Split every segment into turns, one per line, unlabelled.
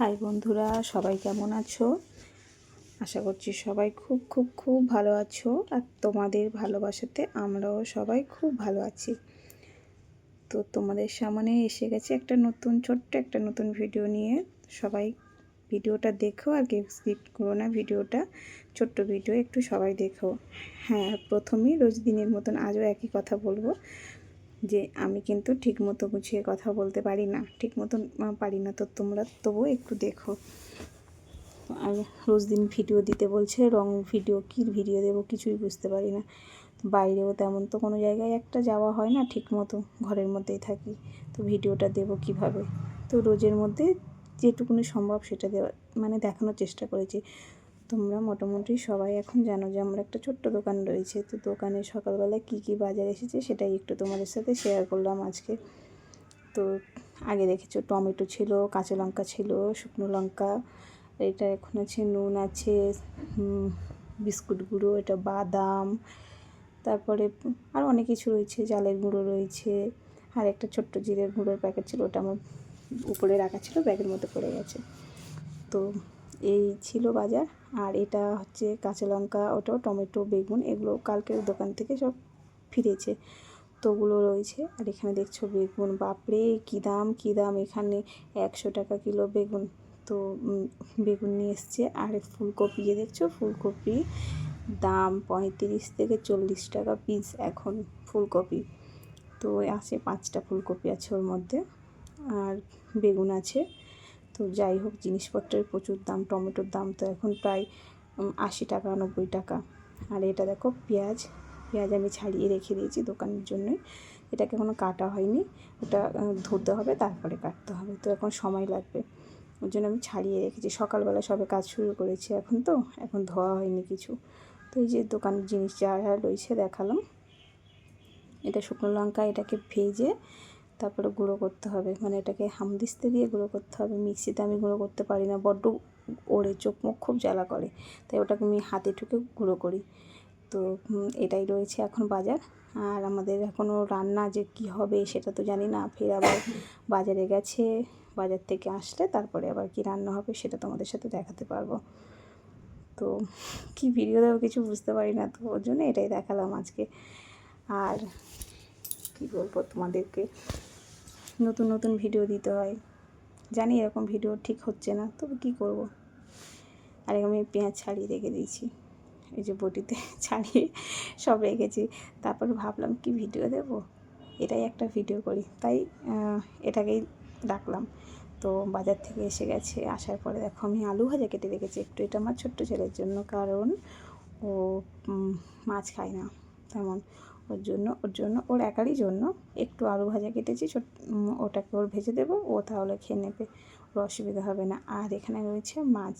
High বন্ধুরা, সবাই কেমন আছো? আশা করছি সবাই খুব খুব খুব ভালো আছো আর তোমাদের ভালোবাসাতে আমরাও সবাই খুব ভালো আছি। তো তোমাদের সামনে এসে গেছে একটা নতুন, ছোট্ট একটা নতুন ভিডিও নিয়ে। সবাই ভিডিওটা দেখো, আর কি স্কিপ করো না ভিডিওটা, ছোট্ট ভিডিও একটু সবাই দেখো। হ্যাঁ প্রথমেই রোজ দিনের মতন আজও একই কথা বলব। যে আমি কিন্তু ঠিক মতো গুছিয়ে কথা বলতে পারি না। ঠিক মতন পারি না। তো তোমরা তবুও একটু দেখো। আর রোজ দিন ভিডিও দিতে বলছে রং ভিডিও, কী ভিডিও দেবো কিছুই বুঝতে পারি না। বাইরেও তেমন তো কোনো জায়গায় একটা যাওয়া হয় না ঠিক মতো ঘরের মধ্যেই থাকি। তো ভিডিওটা দেবো কীভাবে? তো রোজের মধ্যে যেটুকুনি সম্ভব সেটা দেওয়া মানে দেখানোর চেষ্টা করেছি। তোমরা মোটামুটি সবাই এখন জানো যে আমার একটা ছোট্ট দোকান রয়েছে। তো দোকানে সকালবেলা কি কি বাজার এসেছে সেটাই একটু তোমাদের সাথে শেয়ার করলাম আজকে। তো আগে দেখেছ টমেটো ছিল, কাঁচা লঙ্কা ছিল, শুকনো লঙ্কা, এটা এখন আছে নুন আছে বিস্কুট গুঁড়ো, এটা বাদাম, তারপরে আর অনেক কিছু রয়েছে জালের গুঁড়ো রয়েছে, আর একটা ছোট্ট জিরের গুঁড়োর প্যাকেট ছিল, ওটা আমার উপরে রাখা ছিল ব্যাগের মধ্যে পড়ে গেছে। তো এই ছিল বাজার। আর এটা হচ্ছে কাঁচা লঙ্কা ওটাও টমেটো, বেগুন এগুলো কালকের দোকান থেকে সব ফিরেছে। তো ওগুলো রয়েছে। আর এখানে দেখছ বেগুন, বাপরে কী দাম কী দাম। এখানে একশো টাকা কিলো বেগুন। তো বেগুন নিয়ে এসছে। আর ফুলকপি যে দেখছ, ফুলকপি দাম পঁয়ত্রিশ থেকে চল্লিশ টাকা পিস এখন ফুলকপি। তো, আছে পাঁচটা ফুলকপি আছে ওর মধ্যে। আর বেগুন আছে। তো যাই হোক, জিনিসপত্রের প্রচুর দাম, টমেটোর দাম তো এখন প্রায় আশি টাকা, নব্বই টাকা। আর এটা দেখো, পেঁয়াজ। পেঁয়াজ আমি ছাড়িয়ে রেখে দিয়েছি দোকানের জন্যই এটাকে এখনও কাটা হয়নি। ওটা ধরতে হবে, তারপরে কাটতে হবে। তো এখন সময় লাগবে। ওর জন্য আমি ছাড়িয়ে রেখেছি। সকালবেলা সবে কাজ শুরু করেছি এখন তো, এখন ধোয়া হয়নি কিছু। তো এই যে দোকানের জিনিস যা রয়েছে দেখালাম। এটা শুকনো লঙ্কা, এটাকে ভেজে তারপরে গুঁড়ো করতে হবে। মানে এটাকে হামদিস্তে দিয়ে গুঁড়ো করতে হবে। মিক্সিতে আমি গুঁড়ো করতে পারি না। বড্ড ওড়ে, চোখ মুখ খুব জ্বালা করে। তাই ওটাকে আমি হাতে ঠুকে গুঁড়ো করি। তো এটাই রয়েছে এখন বাজার। আর আমাদের এখনও রান্না যে কি হবে সেটা তো জানি না। ফের আবার বাজারে গেছে। বাজার থেকে আসলে তারপরে আবার কি রান্না হবে সেটা তোমাদের সাথে দেখাতে পারব। তো, কি ভিডিও দেবো কিছু বুঝতে পারি না। তো ওর জন্য এটাই দেখালাম আজকে। আর কি বলব তোমাদেরকে? নতুন নতুন ভিডিও দিতে হয়। জানি এরকম ভিডিও ঠিক হচ্ছে না, তবে কী করব? আর আমি পেঁয়াজ ছাড়িয়ে রেখে দিয়েছি। এই যে বটিতে ছাড়িয়ে সব রেখেছি। তারপর ভাবলাম, কি ভিডিও দেব? এটাই একটা ভিডিও করি। তাই এটাকেই রাখলাম। তো বাজার থেকে এসে গেছে। আসার পরে দেখো, আমি আলু ভাজা কেটে রেখেছি একটু। এটা আমার ছোট্ট ছেলের জন্য, কারণ ও মাছ খায় না। তেমন। ওর জন্য ওর জন্য, ওর একারই জন্য একটু আলু ভাজা কেটেছি, ছোট ওটাকে ওর ভেজে দেবো, ও তাহলে খেয়ে নেবে, ওর অসুবিধা হবে না। আর এখানে রয়েছে মাছ।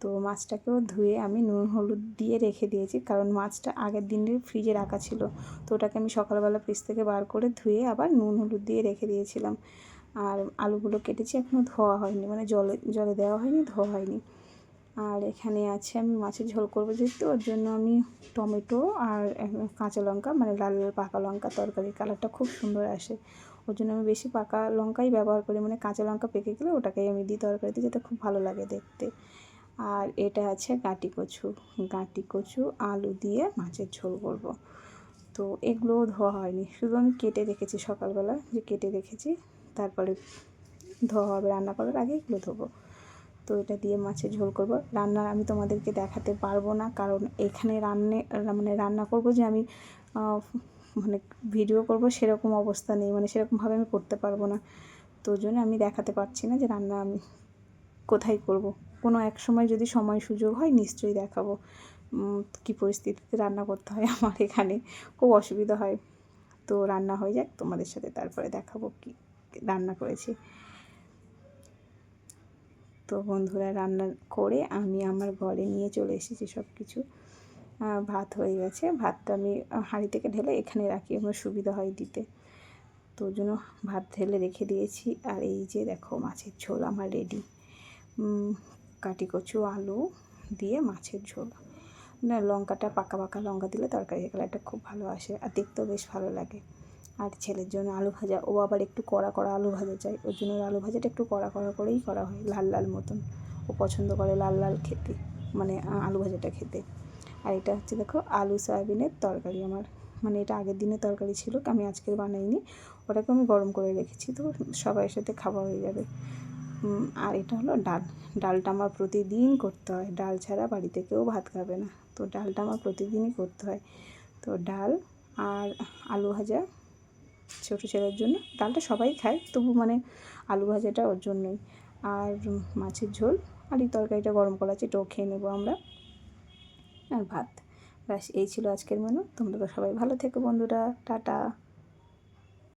তো মাছটাকেও ধুয়ে আমি নুন, হলুদ দিয়ে রেখে দিয়েছি, কারণ মাছটা আগের দিনের ফ্রিজে রাখা ছিল। তো ওটাকে আমি সকালবেলা ফ্রিজ থেকে বার করে ধুয়ে আবার নুন, হলুদ দিয়ে রেখে দিয়েছিলাম। আর আলুগুলো কেটেছি এখনও ধোয়া হয়নি মানে জলে জলে দেওয়া হয়নি, ধোয়া হয়নি। আর এখানে আছে আমি মাছের ঝোল করব যেহেতু, ওর জন্য আমি টমেটো আর কাঁচা লঙ্কা মানে লাল লাল পাকা লঙ্কা তরকারির কালারটা খুব সুন্দর আসে। ওর জন্য আমি বেশি পাকা লঙ্কাই ব্যবহার করি মানে কাঁচা লঙ্কা পেকে গেলে ওটাকেই আমি দিই তরকারিতে, যেটা খুব ভালো লাগে দেখতে। আর এটা আছে গাঁটি কচু গাঁটি কচু, আলু দিয়ে মাছের ঝোল করব। তো এগুলোও ধোয়া হয়নি, শুধু আমি কেটে রেখেছি সকালবেলা, যে কেটে রেখেছি, তারপরে ধোয়া হবে রান্না করার আগে এগুলো ধোবো। তো এটা দিয়ে মাছের ঝোল করব। রান্না আমি তোমাদেরকে দেখাতে পারব না, কারণ এখানে রান্নে মানে রান্না করব যে আমি মানে ভিডিও করব সেরকম অবস্থা নেই মানে সেরকমভাবে আমি করতে পারব না। তো জন্য আমি দেখাতে পারছি না যে রান্না আমি কোথায় করব। কোনো এক সময় যদি সময় সুযোগ হয় নিশ্চয়ই দেখাবো। কী পরিস্থিতিতে রান্না করতে হয় আমার এখানে, খুব অসুবিধা হয়। তো রান্না হয়ে যাক, তোমাদের সাথে তারপরে দেখাবো কি রান্না করেছি। তো বন্ধুরা রান্না করে আমি আমার ঘরে নিয়ে চলে এসেছি সব কিছু ভাত হয়ে গেছে। ভাতটা আমি হাঁড়ি থেকে ঢেলে এখানে রাখি আমার সুবিধা হয় দিতে। তো জন্য ভাত ঢেলে রেখে দিয়েছি। আর এই যে দেখো, মাছের ঝোল আমার রেডি কাটি কচু আলু দিয়ে মাছের ঝোল। না, লঙ্কাটা পাকা পাকা লঙ্কা দিলে তরকারি কালারটা খুব ভালো আসে। আর দেখতেও বেশ ভালো লাগে। আর ছেলের জন্য আলু ভাজা। ও আবার একটু কড়া কড়া আলু ভাজা চাই ওর জন্য আলু ভাজাটা একটু কড়া কড়া করেই করা হয়, লাল লাল মতন। ও পছন্দ করে লাল লাল খেতে মানে আলু ভাজাটা খেতে। আর এটা হচ্ছে দেখো আলু সয়াবিনের তরকারি আমার। মানে এটা আগের দিনের তরকারি ছিল, আমি আজকের বানাইনি। ওটাকে আমি গরম করে রেখেছি তো সবাই সাথে খাওয়া হয়ে যাবে। আর এটা হলো ডাল। ডালটা আমার প্রতিদিন করতে হয়। ডাল ছাড়া বাড়িতে কেউ ভাত খাবে না। তো ডালটা আমার প্রতিদিনই করতে হয়। তো ডাল আর আলু ভাজা ছোটো ছেলের জন্য। ডালটা সবাই খায়, তবু মানে আলু ভাজাটা ওর জন্যই। আর মাছের ঝোল আর এই তরকারিটা গরম করা আছে এটাও খেয়ে নেব আমরা। আর ভাত, ব্যাস, এই ছিল আজকের মেনু তোমরা তো সবাই ভালো থেকো বন্ধুরা, টাটা।